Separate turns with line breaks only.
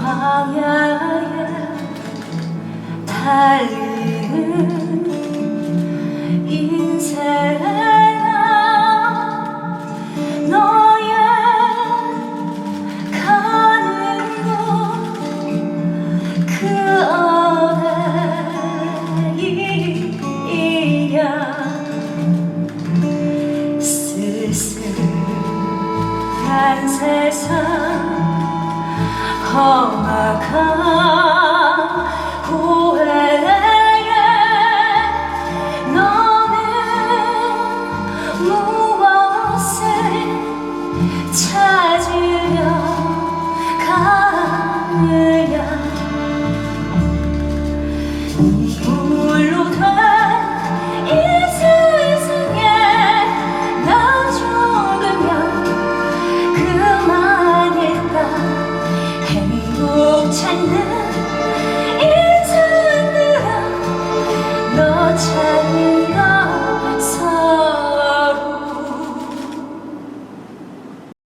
광야에 달려 한 세상 험악한 후회에 너는 무엇을 찾으려 가느냐? 너 차이